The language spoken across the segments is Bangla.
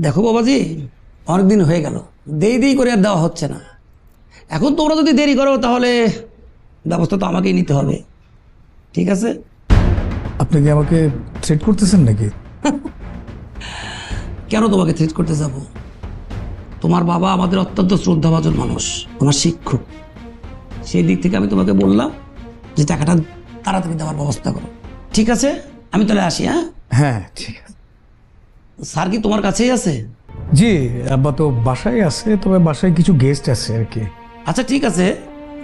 দেখো বাবাজি অনেকদিন হয়ে গেল। দেরি দেরি করে আর দেওয়া হচ্ছে না। এখন তোমরা যদি দেরি করো তাহলে ব্যবস্থা তো আমাকেই নিতে হবে। ঠিক আছে? আপনি কি আমাকে থ্রেট করতেছেন নাকি? কেন তোমাকে থ্রেট করতে যাব? তোমার বাবা আমাদের অত্যন্ত শ্রদ্ধাভাজন মানুষ আমার শিক্ষক। সেই দিক থেকে আমি তোমাকে বললাম যে টাকাটা তাড়াতাড়ি দেওয়ার ব্যবস্থা করো। ঠিক আছে? আমি তাহলে আসি হ্যাঁ? হ্যাঁ ঠিক আছে। স্যার কি তোমার কাছেই আছে? জি আব্বা তো বাসায় আছে তবে বাসায় কিছু গেস্ট আছে আর কি। আচ্ছা ঠিক আছে।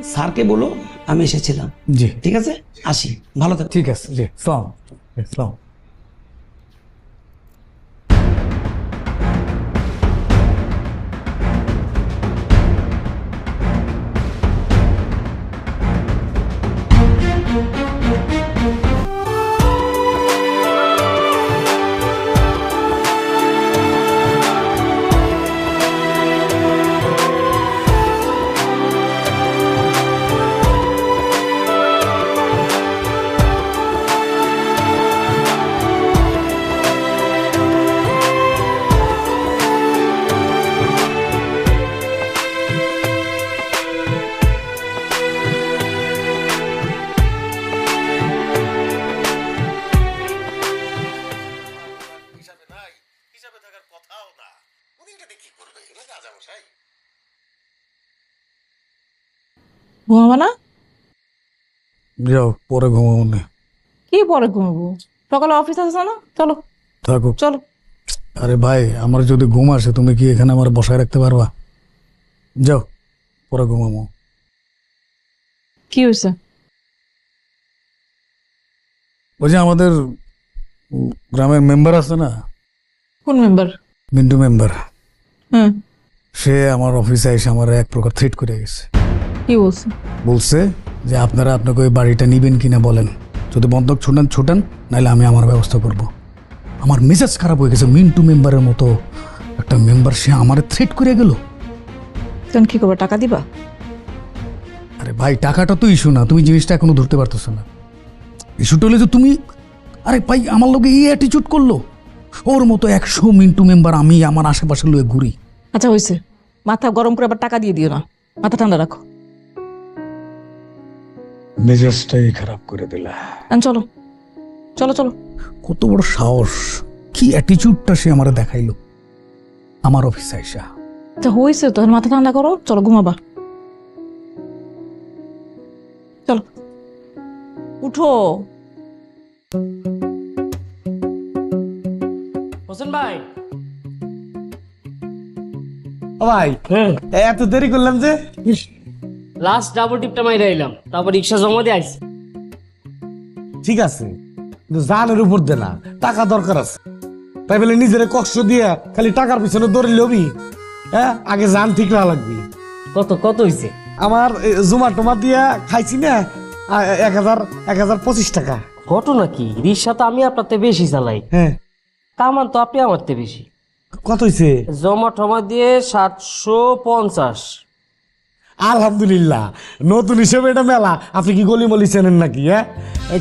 স্যারকে বলো আমি এসেছিলাম। জি। ঠিক আছে? আসি। ভালো থাকো ঠিক আছে জি। সালাম। সালাম। যাও পরে ঘুমাবো না। কি পরে ঘুমাবো? সকালে অফিস আছে না? চলো। থাকুক চলো। আরে ভাই আমার যদি ঘুম আসে তুমি কি এখানে আমার বসায় রাখতে পারবা? যাও পরে ঘুমাবো। কি হয়েছে? ওই যে আমাদের গ্রামের মেম্বার আছে না? কোন মেম্বার মিন্টু মেম্বার হ্যাঁ সে আমার অফিসে এসে আমার এক প্রকার থ্রেট করে গেছে। কি বলছে? বলছে যে আপনারা আপনাকে ওই বাড়িটা নিবেন কিনা বলেন। যদি বন্ধক ছুটান ছুটান নাহলে আমি আমার ব্যবস্থা করব। আমার মেজাজ খারাপ হয়ে গেছে মিন্টু মেম্বারের মতো একটা মেম্বার সে আমার থ্রেট করে গেল। তখন কি করবে টাকা দিবা? আরে ভাই টাকাটা তো ইস্যু না তুমি জিনিসটা এখনও ধরতে পারতেছো না। ইস্যুটা হলে যে তুমি আরে ভাই আমার লোকে এই অ্যাটিচিউড করল। ওর মতো একশো মিন্টু মেম্বার আমি আমার আশেপাশে লয়ে ঘুরি। আচ্ছা হয়েছে মাথা গরম করে আবার টাকা দিয়ে দিও না। মাথা ঠান্ডা রাখো। মেজাজটাই খারাপ করে দিলা। চলো। চলো চলো। কত বড় সাহস। কি অ্যাটিচিউডটা সে আমার দেখাইলো? আমার অফিসে আইসা। আচ্ছা হয়েছে তখন মাথা ঠান্ডা করো চলো ঘুমাবা। চলো। উঠো। হোসেন ভাই। ও ভাই এত দেরি করলাম যে? লাস্ট ডাবল টিপটা মাইরা এলাম তারপর রিক্সা জমা দিয়ে আইছি। ঠিক আছে কিন্তু জানের উপর দে না টাকা দরকার আছে। তাই বলে নিজের কষ্ট দিয়া খালি টাকার পিছনে দৌড়ে লবি হ্যাঁ? আগে জান ঠিক না লাগবি। কত কত হইছে? আমার এ, জোমা টোমা দিয়া খাইছি না আ, এক হাজার এক হাজার পঁচিশ টাকা। ঘটনা কি? রিক্সা তো আমি আপনার বেশি চালাই। হ্যাঁ। কামান তো আপনি আমার বেশি। কত হয়েছে জমা টমা দিয়ে সাতশো পঞ্চাশ। আলহামদুলিল্লাহ। নতুন হিসেবে এটা মেলা। আপনি কি গলি মলি চেনেন নাকি হ্যাঁ?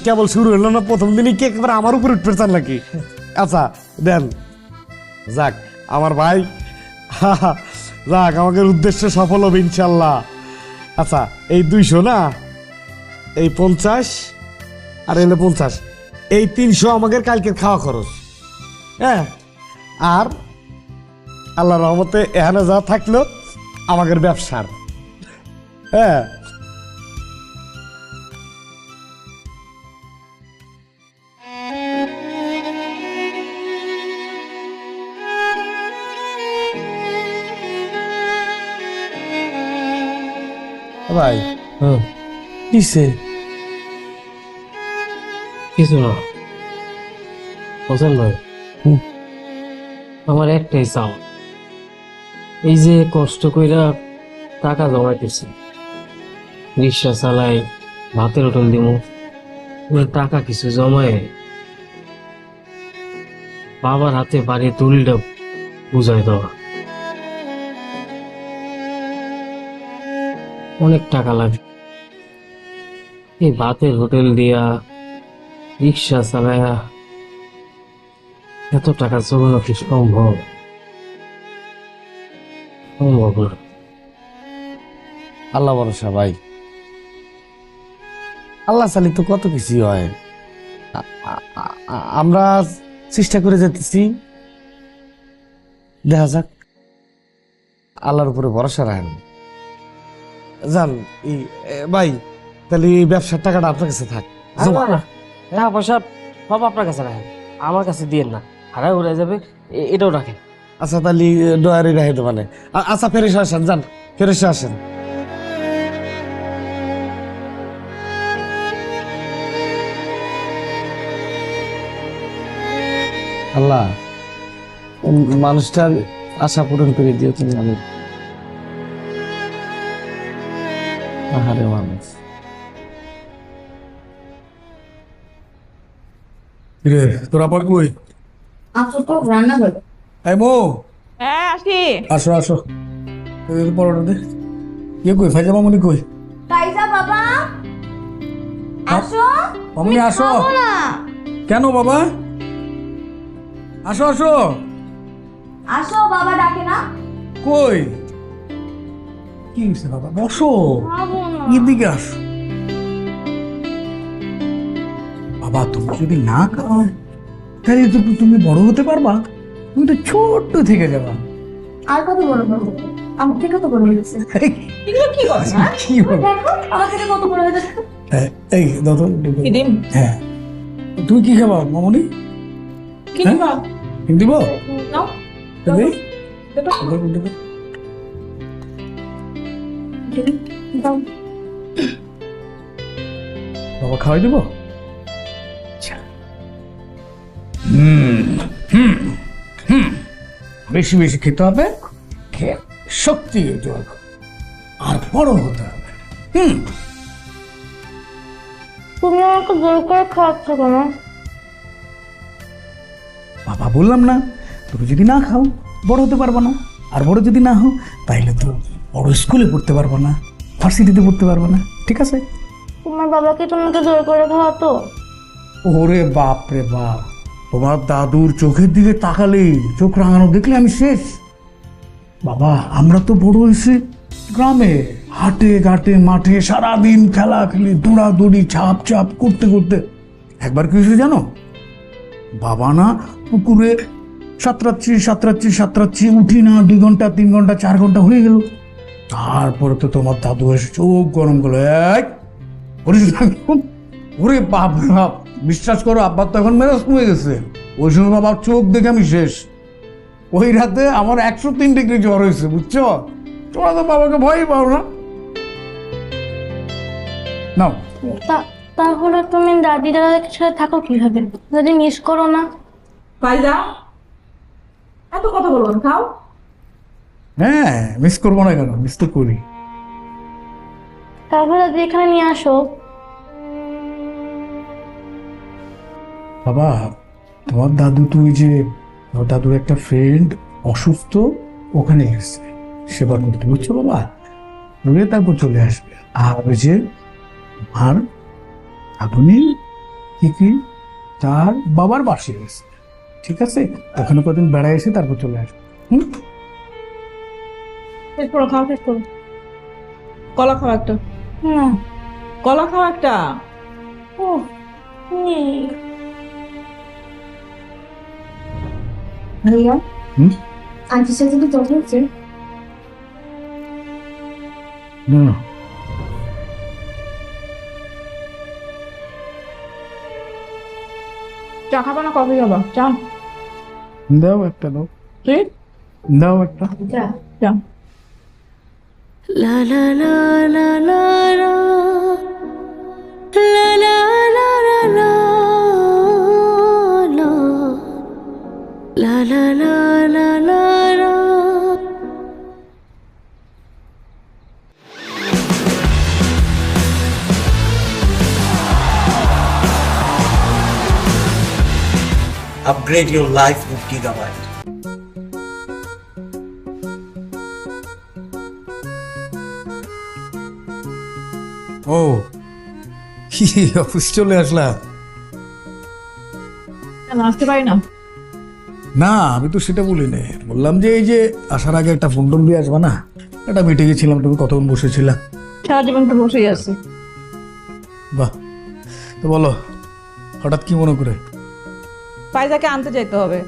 কেবল শুরু হলো না প্রথম দিনই কে একবার আমার উপর উঠতে চান নাকি? আচ্ছা দেন। যাক, আমার ভাই যাক, আমাকে উদ্দেশ্য সফল হবে ইনশাল্লাহ। আচ্ছা এই দুইশো না? এই পঞ্চাশ আর এলে পঞ্চাশ। এই তিনশো আমাদের কালকের খাওয়া খরচ। হ্যাঁ আর আল্লাহ রহমতে এখানে যা থাকল, আমাদের ব্যবসার। হ্যাঁ ভাই হুম কিসে কিছু না হোসেন ভাই হুম। আমার একটাই চাও এই যে কষ্ট কইরা টাকা জমাইতেছি রিক্সা চালাই ভাতের হোটেল ওই টাকা কিছু জমায় বাবার হাতে বাড়ি তুলিটা বুঝাই দেওয়া। অনেক টাকা লাগে। এই ভাতের হোটেল দিয়া রিক্সা চালায়া এত টাকা জমানো কি সম্ভব? সম্ভব না। আল্লাহ ভরসা ভাই আল্লাহ চালি তো কত কিছু হয়। আমরা চেষ্টা করে যেতেছি দেখা যাক। আল্লাহর উপরে ভরসা রাখেন। যান এই ভাই তাহলে এই ব্যবসার টাকাটা আপনার কাছে থাক। টাকা পয়সা সব আপনার কাছে রাখেন। আমার কাছে দিয়েন না। হারাই উড়ে যাবে এটাও রাখেন। আচ্ছা তাহলে ডয়ারি রাখে মানে। আচ্ছা ফেরেসে আসেন যান। ফেরেসে আসেন। আল্লাহ উম মানুষটার আশা পূরণ করে দিও তুমি আমি আহারে মানুষ রে তোরা পর কই? আপু তো রান্না করবে এই মো। হ্যাঁ আসি। আসো আসো। এই পরোটা দে। ইয়ে কই? ফাইজা মামুনি কই? কাইসা বাবা? আসো। মামুনি আসো। কেন বাবা? আসো আসো। আসো বাবা ডাকে না। কই? কি হয়েছে বাবা? বসো। খাব এদিকে আসো। বাবা তুমি যদি না খাও তাহলে তো তুমি বড় হতে পারবা। তুমি তো ছোট্ট থেকে যাবা। আর কত বড় করব আমার থেকে কত বড় হয়েছে। কি হ্যাঁ কি বল আমার থেকে কত বড় হয়েছে? এই হ্যাঁ। তুমি কি খাবা মামনি? কি হ্যাঁ? দিবা। বাবা খাওয়াই দেবো? আচ্ছা। বেশি বেশি খেতে হবে। খেয়ে শক্তি। আর বড় হতে হবে। হুম। তুমি আমাকে জোর করে খাওয়াচ্ছ কেন? বাবা বললাম না তুমি যদি না খাও বড় হতে পারব না। আর বড় যদি না হও তাইলে তো বড় স্কুলে পড়তে পারব না ভার্সিটিতে পড়তে পারব না ঠিক আছে? তোমার বাবাকে তোমাকে জোর করে খাওয়াতো? ওরে বাপ রে বাপ তোমার দাদুর চোখের দিকে তাকালে চোখ রাঙানো দেখলে আমি শেষ। বাবা আমরা তো বড় হয়েছি গ্রামে হাটে ঘাটে মাঠে সারাদিন খেলা খেলি দৌড়াদৌড়ি ছাপ ছাপ করতে করতে। একবার কি হয়েছে জানো? বাবা না, পুকুরে সাঁতরাচ্ছি সাঁতরাচ্ছি সাঁতরাচ্ছি, উঠি না, দুই ঘণ্টা, তিন ঘণ্টা, চার ঘণ্টা হয়ে গেল। তারপরে তো তোমার দাদু এসে চোখ গরম করল এক? ওরে বাপ বাপ, বিশ্বাস করো, আব্বার তো এখন মেরাজ কমে গেছে। ওই সময় বাবার চোখ দেখে আমি শেষ। ওই রাতে আমার একশো তিন ডিগ্রি জ্বর হয়েছে, বুঝছ? তোমরা তো বাবাকে ভয়ই পাও না। নাও। তাহলে তুমি দাদি দাদার সাথে থাকো কীভাবে? যদি মিস করো না। ফাইজা এত কথা বলব না খাও। হ্যাঁ মিস করব না কেন? মিস তো করি। তারপরে যদি এখানে নিয়ে আসো। বাবা তোমার দাদু তুই যে তোমার দাদুর একটা ফ্রেন্ড অসুস্থ ওখানে গেছে সেবা করতে বুঝছ বাবা? রুয়ে তারপর চলে আসবে। আর ওই যে আর আপনি কি কি? তার বাবার বাসে গেছে ঠিক আছে? ওখানে কদিন বেড়ায় এসে তারপর চলে আসবে। হুম? শেষ খাওয়া শেষ করো। কলা খাও একটা। না কলা খাও একটা। ও নেই ভাইয়া? হুম? আন্টির সাথে তো কথা হচ্ছে। না। চা খাবা না কফি খাবা চা দাও একটা দাও তুই দাও একটা যা চা la la La la la la Upgrade your life with Gigabyte. ও কি অফিস চলে আসলা কেন আসতে পারি না? না আমি তো সেটা বলি না বললাম যে এই যে আসার আগে একটা ফোন টোন দিয়ে আসবা না? একটা মিটিংয়ে ছিলাম তুমি কতক্ষণ বসেছিলা? সারা জীবন তো বসেই আছি। বাহ। তো বলো হঠাৎ কি মনে করে? ফাইজাকে আনতে যাইতে হবে।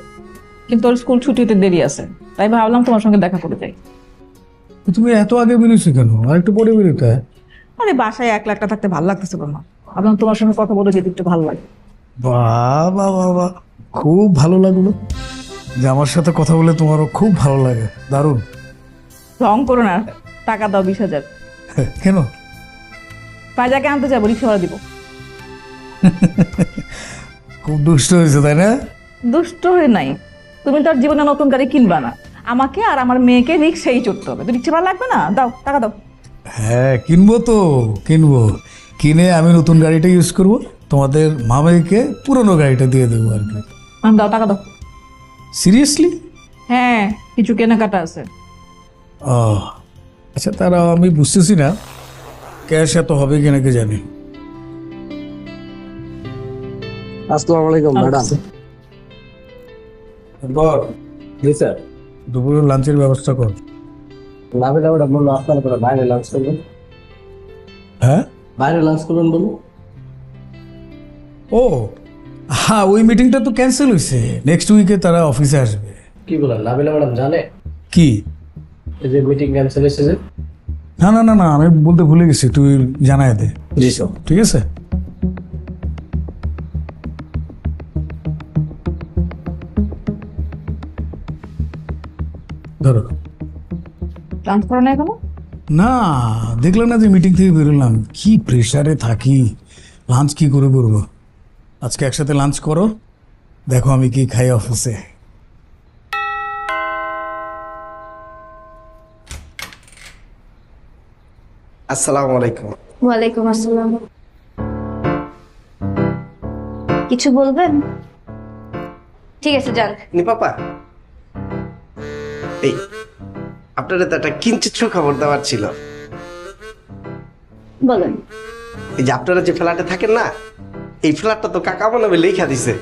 কিন্তু ওর স্কুল ছুটিতে দেরি আছে। তাই ভাবলাম তোমার সঙ্গে দেখা করে যাই। তুমি এত আগে বেরোছো কেন? আর একটু পরে বেরোতে আরে বাসায় এক লাখটা থাকতে ভালো লাগতেছে না ভাবলাম তোমার সঙ্গে কথা বলে যেতে একটু ভালো লাগে। বাহ বাহ খুব ভালো লাগল। যে আমার সাথে কথা বলে তোমারও খুব ভালো লাগে। দারুণ। রং করো না টাকা দাও বিশ হাজার। কেন? ফাইজাকে আনতে যাব রিক্সা ভাড়া দিব। খুব দুষ্ট হয়েছে তাই না? দুষ্ট হয়ে নাই। তুমি তো আর জীবনে নতুন গাড়ি কিনবা না। আমাকে আর আমার মেয়েকে রিক্সাই চড়তে হবে। তো রিক্সা ভাড়া লাগবে না? দাও টাকা দাও। হ্যাঁ কিনবো তো কিনবো। কিনে আমি নতুন গাড়িটা ইউজ করব। তোমাদের মামাইকে পুরনো গাড়িটা দিয়ে দেবো আর কি। আম, দাও টাকা দাও। সিরিয়াসলি হ্যাঁ কিছু কেনাকাটা আছে। ও আচ্ছা তারা আমি বুঝতেছি না। ক্যাশ এত হবে কিনা কে জানি। আসসালামু আলাইকুম ম্যাডাম। বল জি স্যার। দুপুরে লাঞ্চের ব্যবস্থা কর। নাবিলা ম্যাডাম বলল আপনার করে বাইরে লাঞ্চ করবেন। হ্যাঁ? বাইরে লাঞ্চ করবেন বলুন। ও হ্যাঁ ওই মিটিংটা তো ক্যান্সেল হয়েছে নেক্সট উইকে তারা অফিসে আসবে। কি বলেন নাবিলা ম্যাডাম জানে? কি? এই যে মিটিং ক্যান্সেল হয়েছে যে। না না না না আমি বলতে ভুলে গেছি তুই জানাই দে। জি স্যার। ঠিক আছে? লাঞ্চ করো না এখনও না দেখলাম না যে মিটিং থেকে বেরোলাম। কি প্রেশারে থাকি। লাঞ্চ কি করে করব? আজকে একসাথে লাঞ্চ করো। দেখো আমি কি খাই অফিসে আসসালামু আলাইকুম। ওয়ালাইকুম আসসালাম। কিছু বলবেন? ঠিক আছে যান। নি পাপা এই আপনারা তো একটা কিঞ্চিত খবর দেওয়ার ছিল। বলেন। এই যে আপনারা যে ফ্ল্যাটে থাকেন না এই ফ্ল্যাটটা তো কাকা মনে লেখা দিছে।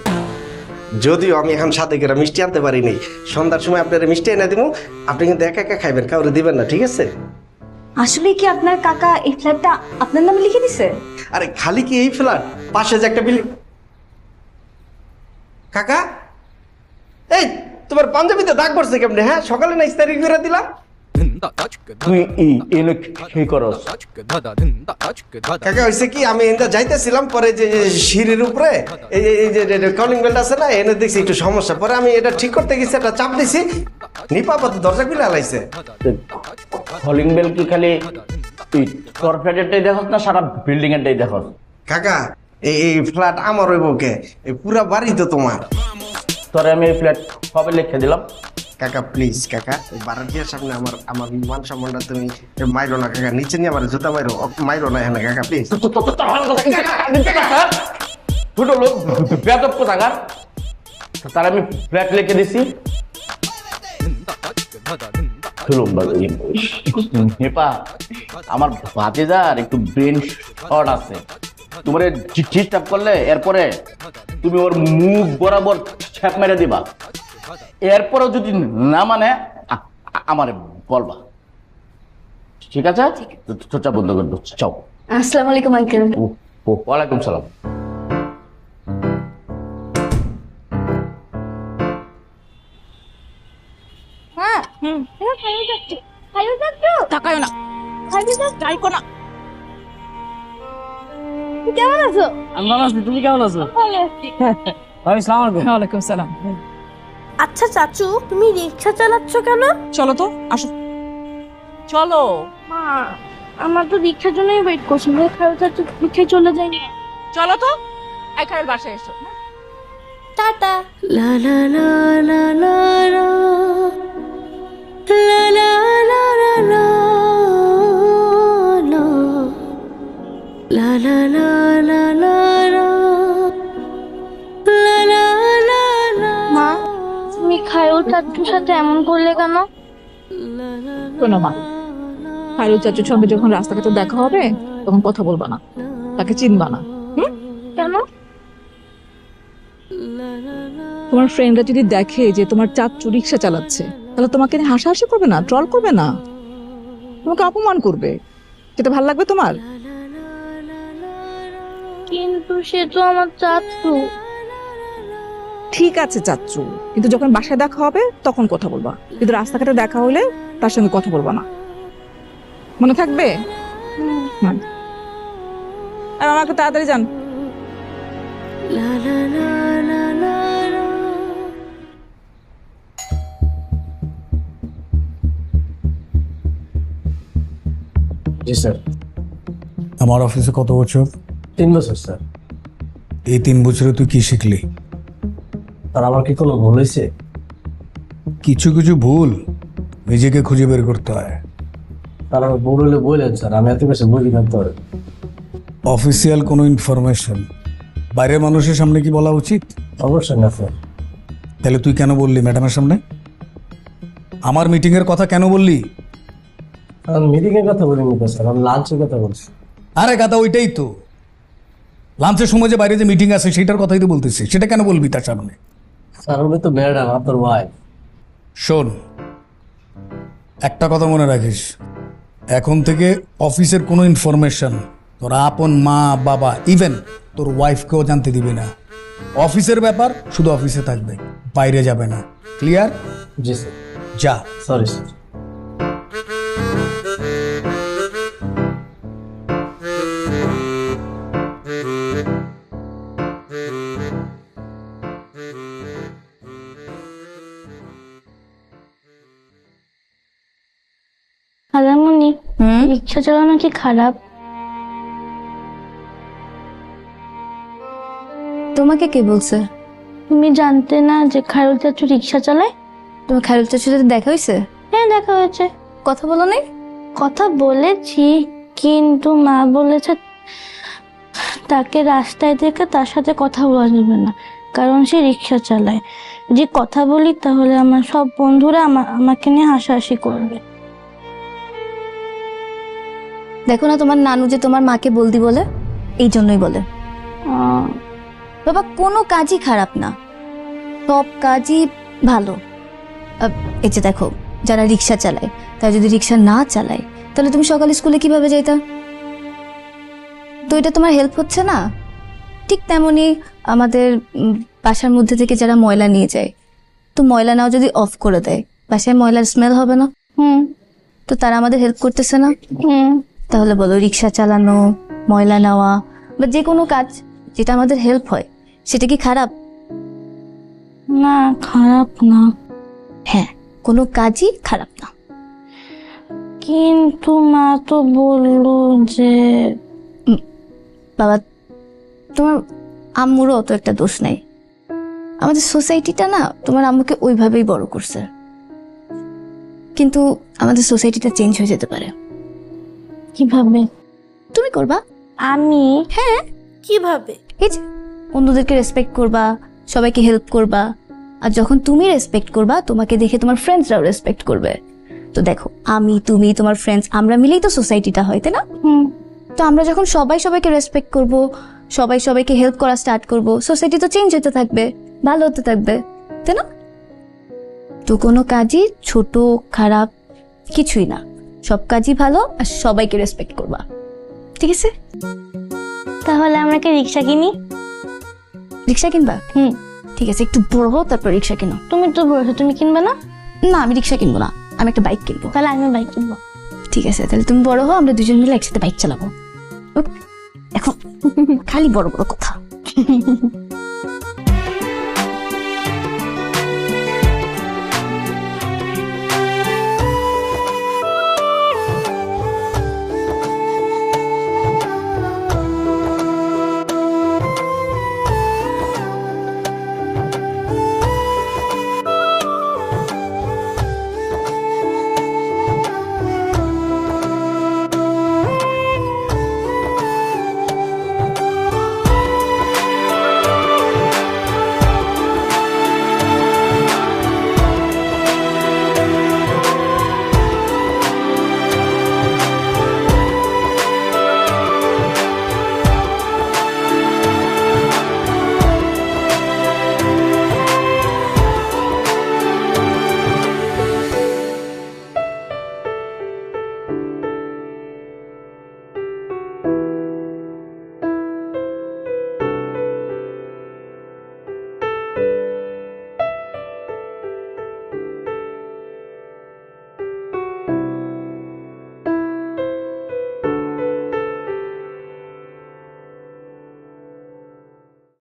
যদিও আমি এখন সাথে করে মিষ্টি আনতে পারিনি সন্ধ্যার সময় আপনারা মিষ্টি এনে দিব আপনি কিন্তু একা একা খাইবেন কাউরে দিবেন না ঠিক আছে? আসলে কি আপনার কাকা এই ফ্ল্যাটটা আপনার নামে লিখে দিছে? আরে খালি কি এই ফ্ল্যাট? পাশে যে একটা বিল্ডিং কাকা? এই তোমার পাঞ্জাবিতে দাগ পড়ছে কেমনে হ্যাঁ? সকালে না ইস্তারি করে দিলাম? তুই ই এনে কি করস। কাকা হয়েছে কি আমি এনটা যাইতেছিলাম পরে যে যে সিঁড়ির উপরে এই যে- কলিং বেল্ট আছে না এনে দেখছি একটু সমস্যা। পরে আমি এটা ঠিক করতে গেছি একটা চাপ দিছি। নিপা পাতে দরজা খুলে আলাইছে। কলিং বেল কি খালি তুই তোর দেখস না সারা বিল্ডিং এরটাই দেখস? কাকা এই ফ্ল্যাট আমার হইব কে? এই পুরা বাড়ি তো তোমার। তোরে আমি এই ফ্ল্যাট কবে লিখে দিলাম। কাকা প্লিজ কাকা এই বারান্দিয়ার সামনে আমার আমার মান সম্মানটা তুমি মাইরো না কাকা নিচে নিয়ে আমার জুতা মাইরো মাইরো না এখানে কাকা প্লিজ ছোট লোক বেদব কোথাকার? তার আমি ফ্ল্যাট লিখে দিছি। নেপা আমার ভাতিজার একটু ব্রেন শর্ট আছে। তোমার ডিস্টার্ব করলে এরপরে তুমি ওর মুখ বরাবর ছ্যাপ মেরে দিবা। এরপরেও যদি না মানে আ- আ- বলবা। ঠিক আছে? চর্চা বন্ধ করে চাও। আসসালামু আলাইকুম আঙ্কেল ওয়ালাইকুম সালাম। হ্যাঁ হুম। খাইও যাচ্ছি। খাইও যাচ্ছ। টাকাও না। খাইও যাচ্ছ। যাইকো না। কেমন আছো? তুমি কেমন আছো? ভাই আলাইকুম। সালাম। আচ্ছা চাচু তুমি রিকশা চালাচ্ছ কেন? চলো তো আসো। চলো। মা আমার তো রিকশার জন্যই ওয়েট করছি। মানে চাচু রিকশায় চলে যাই। চলো তো এই বাসায় এসো। টাটা। লা লা লা লা লা। লা লা মা তুমি চাচুর সাথে এমন করলে কেন? শোনো মা চাচুর সঙ্গে যখন রাস্তাঘাটে দেখা হবে তখন কথা বলবা না। তাকে চিনবা না কেন? তোমার ফ্রেন্ডরা যদি দেখে যে তোমার চাচ্চু রিক্সা চালাচ্ছে তাহলে তোমাকে হাসাহাসি করবে না ট্রল করবে না। তোমাকে অপমান করবে। যেটা ভালো লাগবে তোমার? কিন্তু সে তো আমার চাচু। ঠিক আছে চাচু কিন্তু যখন বাসায় দেখা হবে তখন কথা বলবা। কিন্তু রাস্তাঘাটে দেখা হলে তার সঙ্গে কথা বলবা না। মনে থাকবে? আর আমাকে তাড়াতাড়ি যান। জি স্যার। আমার অফিসে কত বছর? তিন বছর স্যার। এই তিন বছরে তুই কি শিখলি? আর আমার কি কোনো ভুল হয়েছে? কিছু কিছু ভুল নিজেকে খুঁজে বের করতে হয়। তার আমার ভুল হলে বললেন স্যার আমি এত বেশি বুঝি না তো অফিসিয়াল কোনো ইনফরমেশন বাইরের মানুষের সামনে কি বলা উচিত? অবশ্যই না স্যার। তাহলে তুই কেন বললি ম্যাডামের সামনে? আমার মিটিংয়ের কথা কেন বললি? আমি মিটিং এর কথা বলিনি স্যার আমি লাঞ্চের কথা বলছি। আরে কথা ওইটাই তো। লাঞ্চের সময় যে বাইরে যে মিটিং আছে সেটার কথাই তো বলতেছি। সেটা কেন বলবি তার সামনে? স্যার উনি তো ম্যাডাম আপনার ওয়াইফ শোন একটা কথা মনে রাখিস। এখন থেকে অফিসের কোনো ইনফরমেশন তোর আপন মা বাবা ইভেন তোর ওয়াইফকেও জানতে দিবি না। অফিসের ব্যাপার শুধু অফিসে থাকবে বাইরে যাবে না। ক্লিয়ার জি স্যার। যা। সরি স্যার রিক্সা চালানো কি খারাপ? তোমাকে কে বলছে? তুমি জানতে না যে খায়রুল চাচু রিক্সা চালায়? তোমার খায়রুল চাচুর সাথে দেখা হয়েছে? হ্যাঁ দেখা হয়েছে। কথা বলো নাই? কথা বলেছি কিন্তু মা বলেছে তাকে রাস্তায় দেখে তার সাথে কথা বলা যাবে না কারণ সে রিক্সা চালায়। যে কথা বলি তাহলে আমার সব বন্ধুরা আমা- আমাকে নিয়ে হাসাহাসি করবে। দেখো না তোমার নানু যে তোমার মাকে বলদি বলে? এই জন্যই বলে। বাবা কোনো কাজই খারাপ না। সব কাজই ভালো। এই যে দেখো যারা রিক্সা চালায় তারা যদি রিক্সা না চালায় তাহলে তুমি সকালে স্কুলে কীভাবে যাইতা? তো এটা তোমার হেল্প হচ্ছে না? ঠিক তেমনই আমাদের বাসার মধ্যে থেকে যারা ময়লা নিয়ে যায় তো ময়লা নাও যদি অফ করে দেয় বাসায় ময়লার স্মেল হবে না? হুম। তো তারা আমাদের হেল্প করতেছে না? হুম। তাহলে বলো রিক্সা চালানো ময়লা নেওয়া বা যে কোনো কাজ যেটা আমাদের হেল্প হয় সেটা কি খারাপ? না খারাপ না। হ্যাঁ কোনো কাজই খারাপ না। কিন্তু মা তো বলল যে বাবা তোমার আম্মুরও অত একটা দোষ নাই। আমাদের সোসাইটিটা না তোমার আম্মুকে ওইভাবেই বড় করছে। কিন্তু আমাদের সোসাইটিটা চেঞ্জ হয়ে যেতে পারে। কীভাবে? তুমি করবা? আমি? হ্যাঁ। কীভাবে? এই যে অন্যদেরকে রেসপেক্ট করবা সবাইকে হেল্প করবা আর যখন তুমি রেসপেক্ট করবা তোমাকে দেখে তোমার ফ্রেন্ডসরাও রেসপেক্ট করবে। তো দেখো আমি তুমি তোমার ফ্রেন্ডস আমরা মিলেই তো সোসাইটিটা হয় তাই না? হুম। তো আমরা যখন সবাই সবাইকে রেসপেক্ট করব সবাই সবাইকে হেল্প করা স্টার্ট করব সোসাইটি তো চেঞ্জ হতে থাকবে ভালো হতে থাকবে তাই না? তো কোনো কাজই ছোট খারাপ কিছুই না। সব কাজই ভালো আর সবাইকে রেসপেক্ট করবা। ঠিক আছে? তাহলে আমরা কি রিক্সা কিনি? রিক্সা কিনবা? হুম। ঠিক আছে একটু বড় হও তারপর রিক্সা কিনো। তুমি তো বলেছ তুমি কিনবে না? না আমি রিক্সা কিনবো না আমি একটা বাইক কিনবো। তাহলে আমি বাইক কিনবো। ঠিক আছে তাহলে তুমি বড় হও আমরা দুজন মিলে একসাথে বাইক চালাবো। এখন খালি বড় বড় কথা।